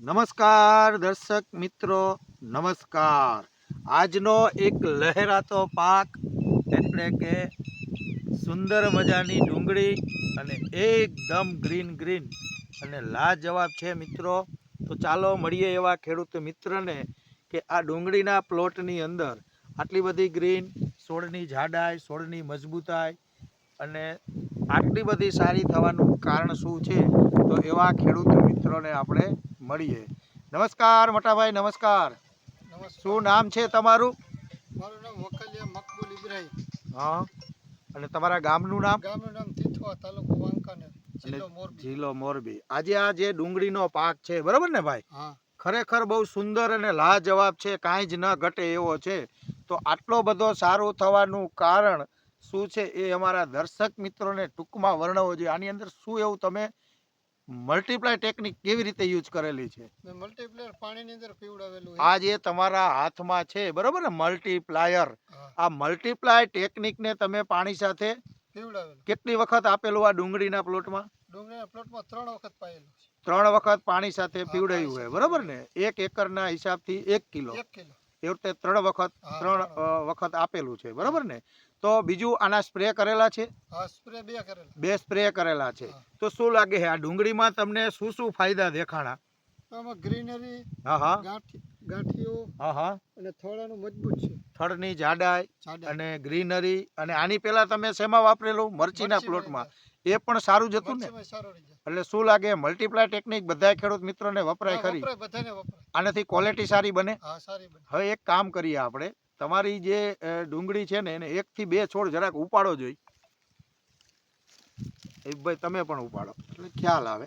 નમસ્કાર દર્શક મિત્રો, નમસ્કાર. આજનો એક લહેરાતો પાક એટલે કે સુંદર મજાની ડુંગળી અને એકદમ ગ્રીન ગ્રીન અને લાજવાબ છે મિત્રો. તો ચાલો મળીએ એવા ખેડૂત મિત્રને કે આ ડુંગળીના પ્લોટની અંદર. આટલી બધી ગ્રીન છોડની જાડાઈ છોડની મજબૂતાઈ અને આટલી બધી સારી થવાનું કારણ શું છે? તો એવા ખેડૂત મિત્રોને આપણે મળીએ. નમસ્કાર મોટાભાઈ નમસ્કાર. શું નામ છે તમારું? મારું નામ વકલિયા મકબૂલ ઇબ્રાહીમ. હા. અને તમારા ગામનું નામ? ગામનું નામ તીથવા તાલુકો વાંકાનેર જિલ્લો મોરબી. આજે આ જે ડુંગળીનો પાક છે બરાબર ને ભાઈ? હા. ખરેખર બહુ સુંદર અને લાજવાબ છે કાંઈ જ ન ઘટે એવો છે. તો આટલો બધો સારું થવાનું કારણ શું છે એ અમારા દર્શક મિત્રોને ટૂંકમાં વર્ણવો જોઈએ. આની અંદર શું એવું તમે મલ્ટીપ્લાય ટેકનિક કેવી રીતે યુઝ કરેલી છે? મલ્ટીપ્લાયર પાણીની અંદર પીવડાવેલું આ જે તમારા હાથમાં છે બરોબર ને? મલ્ટીપ્લાયર આ મલ્ટીપ્લાય ટેકનિકને તમે પાણી સાથે કેટલી વખત આપેલું આ ડુંગળીના પ્લોટમાં? ડુંગળીના પ્લોટમાં ત્રણ વખત પાયેલું ત્રણ વખત પાણી સાથે પીવડાયું હોય બરોબર ને? એક એકરના હિસાબથી એક કિલો. એક કિલો. એ રીતે ત્રણ વખત ત્રણ વખત આપેલું છે બરાબર ને? તો બીજું આના સ્પ્રે કરેલા છે? બે સ્પ્રે કરેલા છે. તો શું લાગે છે? આ ડુંગળીમાં તમને શું શું ફાયદા દેખાણા? ગ્રીનરી હા હા. ગાંઠી ગાંઠીઓ હા હા. અને થળાનું મજબૂત છે. થળની જાડાઈ અને ગ્રીનરી અને આની પહેલા તમે શેમાં વાપરેલું? મરચીના પ્લોટમાં. એ પણ સારું જતું ને? એટલે શું લાગે? મલ્ટીપ્લાય ટેકનિક બધા ખેડૂત મિત્રોને વપરાય ખરી. આનાથી ક્વોલિટી સારી બને. હવે એક કામ કરીએ આપણે. તમારી જે ડુંગળી છે ને એને એકથી બે છોડ જરાક ઉપાડો જોઈ. એક ભાઈ તમે પણ ઉપાડો. એટલે ખ્યાલ આવે.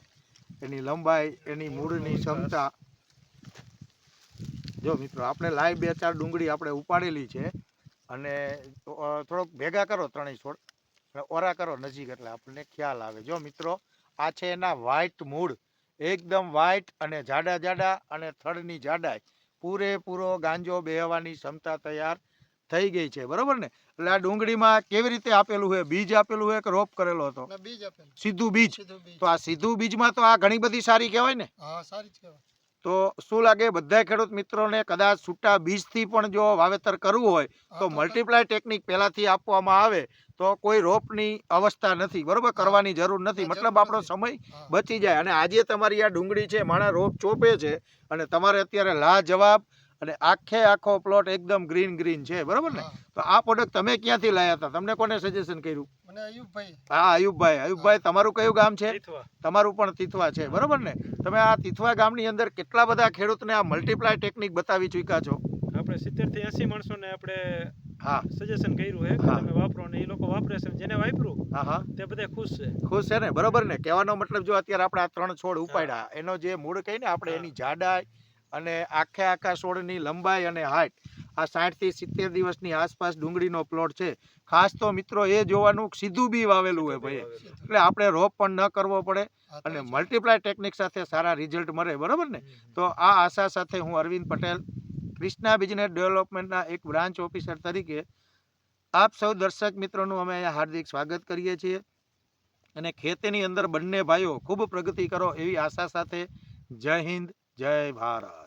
એની લંબાઈ એની મૂળની ક્ષમતા. જો મિત્રો આપણે લાઈવ બે ચાર ડુંગળી આપણે ઉપાડેલી છે અને થોડોક ભેગા કરો ત્રણેય છોડ અને ઓરા કરો નજીક એટલે આપણને ખ્યાલ આવે. જો મિત્રો આ છે એના વ્હાઈટ મૂળ. એકદમ વ્હાઈટ અને જાડા જાડા અને થડની જાડાઈ. પૂરેપૂરો ગાંજો બેહવાની ક્ષમતા તૈયાર થઈ ગઈ છે. બરોબર ને? એટલે આ ડુંગળીમાં કેવી રીતે આપેલું હોય? બીજ આપેલું હોય કે રોપ કરેલો હતો? સીધું બીજ. તો આ સીધું બીજમાં તો આ ઘણી બધી સારી કહેવાય ને? હા સારી જ કહેવાય. તો શું લાગે? બધા ખેડૂત મિત્રોને કદાચ છૂટા બીજથી પણ જો વાવેતર કરવું હોય તો મલ્ટીપ્લાય ટેકનિક પહેલાંથી આપવામાં આવે તો કોઈ રોપની અવસ્થા નથી. બરોબર? કરવાની જરૂર નથી. મતલબ આપણો સમય બચી જાય અને આજે તમારી આ ડુંગળી છે માણા રોપ ચોપે છે અને તમારે અત્યારે લા જવાબ અને આખે આખો પ્લોટ એકદમ ગ્રીન ગ્રીન છે. બરોબર ને? તો આ પ્રોડક્ટ તમે ક્યાંથી લાયા હતા? તમને કોને સજેશન કર્યું? અયુબભાઈ. હા આયુબભાઈ આયુબભાઈ તમારું કયું ગામ છે? તમારું પણ તીથવા છે. બરોબર ને? તમે આ તીથવા ગામની અંદર કેટલા બધા ખેડૂતને આ મલ્ટીપ્લાય ટેકનિક બતાવી ચૂક્યા છો? આપણે સિત્તેરથી એસી માણસોને આપણે હા. સજેશન કર્યું છે કે તમે વાપરો ને એ લોકો વાપરે છે. જેને વાપરું હા હા. તે બધા ખુશ છે. ખુશ છે ને? બરોબર ને? કહેવાનો મતલબ જો અત્યારે આપણે આ ત્રણ છોડ ઉપાડ્યા એનો જે મૂળ કહીને આપણે એની જાડાઈ અને આખે આખા છોડની લંબાઈ અને હાઈટ આ સાઠથી સિત્તેર દિવસની આસપાસ ડુંગળીનો પ્લોટ છે. ખાસ તો મિત્રો એ જોવાનું સીધું બી વાવેલું હોય ભાઈ. એટલે આપણે રોપ પણ ન કરવો પડે અને મલ્ટીપ્લાય ટેકનિક સાથે સારા રિઝલ્ટ મળે બરાબર ને? તો આ આશા સાથે હું અરવિંદ પટેલ ક્રિષ્ના બિઝનેસ ડેવલપમેન્ટના એક બ્રાન્ચ ઓફિસર તરીકે આપ સૌ દર્શક મિત્રોનું અમે અહીંયા હાર્દિક સ્વાગત કરીએ છીએ. અને ખેતીની અંદર બંને ભાઈઓ ખૂબ પ્રગતિ કરો એવી આશા સાથે જય હિન્દ જય ભારત.